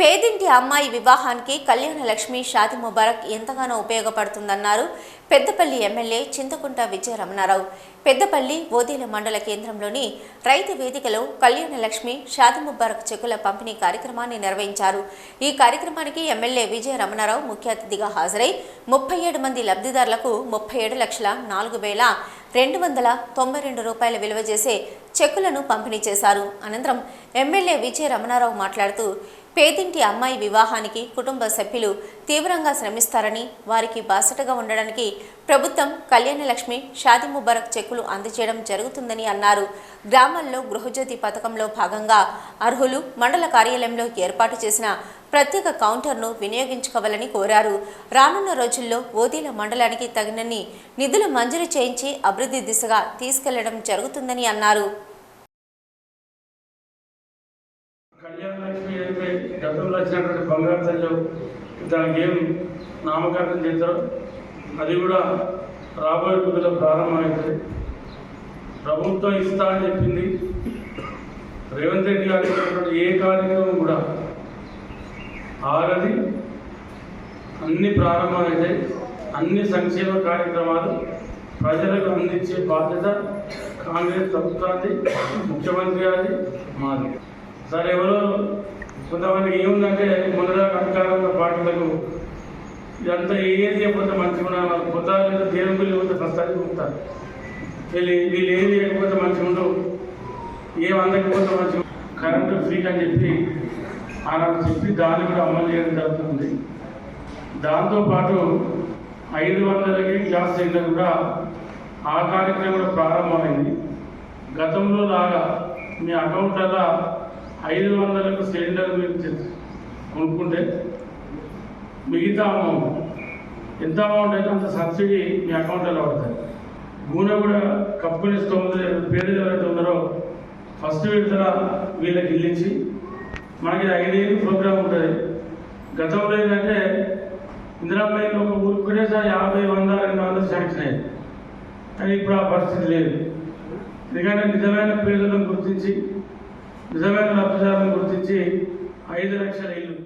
पे పేదింటి అమ్మాయి వివాహానికి కళ్యాణ లక్ష్మి షాది ముబారక్ ఎంతగానో ఉపయోగపడుతుందన్నారు పెద్దపల్లి ఎమ్మెల్యే చింతకుంట విజయ రమణారావు పెద్దపల్లి ఓదీల మండల కేంద్రంలోని రైతు వేదికలో కళ్యాణ లక్ష్మి షాది ముబారక్ చెక్కుల పంపిణీ కార్యక్రమాన్ని నిర్వహించారు. ఈ కార్యక్రమానికి ఎమ్మెల్యే విజయ రమణారావు ముఖ్య అతిథిగా హాజరై ముప్పై ఏడు మంది లబ్ధిదారులకు ముప్పై ఏడు లక్షల నాలుగు వేల రెండు వందల తొంభై రెండు రూపాయల విలువ చేసే చెక్కులను పంపిణీ చేశారు. అనంతరం ఎమ్మెల్యే విజయ రమణారావు మాట్లాడుతూ పేదింటి అమ్మాయి వివాహానికి కుటుంబ సభ్యులు తీవ్రంగా శ్రమిస్తారని వారికి బాసటగా ఉండడానికి ప్రభుత్వం కళ్యాణలక్ష్మి షాది ముబారక్ చెక్కులు అందజేయడం జరుగుతుందని అన్నారు. గ్రామాల్లో గృహజ్యోతి పథకంలో భాగంగా అర్హులు మండల కార్యాలయంలో ఏర్పాటు చేసిన ప్రత్యేక కౌంటర్ను వినియోగించుకోవాలని కోరారు. రానున్న రోజుల్లో ఓదీల మండలానికి తగినన్ని నిధులు మంజూరు చేయించి అభివృద్ధి దిశగా తీసుకెళ్ళడం జరుగుతుందని అన్నారు. కళ్యాణ లక్ష్మి అయితే గతంలో వచ్చినటువంటి బంగారు తల్లి. దానికి ఏం నామకరణం చేస్తారో అది కూడా రాబోయే రోజుల్లో ప్రారంభమవుతుంది ప్రభుత్వం ఇస్తా అని చెప్పింది. రేవంత్ రెడ్డి గారు ఏ కార్యక్రమం కూడా ఆరది అన్ని ప్రారంభమైతే అన్ని సంక్షేమ కార్యక్రమాలు ప్రజలకు అందించే బాధ్యత కాంగ్రెస్ ప్రభుత్వాన్ని ముఖ్యమంత్రి గారి మాది. సరే ఎవరో కొంతమందికి ఏముందంటే మొన్నదాకా అధికారంలో పార్టీలకు ఇదంతా ఏది చేయకపోతే మంచిగా కొత్త దేవుని బిల్లు పోతే ఫస్ట్ అది ఉంటారు. వీళ్ళు వీళ్ళు ఏది చేయకపోతే మంచిగా ఉండవు. ఏం అందకపోతే మంచిగా కరెంటు ఫ్రీ అని చెప్పి అలా చెప్పి దాన్ని కూడా అమలు చేయడం జరుగుతుంది. దాంతోపాటు ఐదు వందలకి గ్యాస్ సిలిండర్ కూడా ఆ కార్యక్రమం కూడా ప్రారంభమైంది. గతంలో లాగా మీ అకౌంట్లలో ఐదు వందలకు సిలిండర్ మీరు కొనుక్కుంటే మిగతా అమౌంట్ ఎంత అమౌంట్ అయితే అంత సబ్సిడీ మీ అకౌంట్లో పడుతుంది నూనె కూడా కప్పులు తొమ్మిది పేదలు ఎవరైతే ఉన్నారో ఫస్ట్ విడతల వీళ్ళకి ఇల్లించి మనకి ఐదేళ్ళు ప్రోగ్రామ్ ఉంటుంది. గతంలో ఏంటంటే ఇందిరాబాయిలో ఒక ఊరికి ఒకటేసారి యాభై వంద రెండు వందలు శాంక్షన్ అయ్యింది కానీ ఇప్పుడు ఆ పరిస్థితి లేదు. ఎందుకంటే నిజమైన పేదలను గుర్తించి నిజమైన లబ్ధిదారులను గుర్తించి ఐదు లక్షల ఇల్లు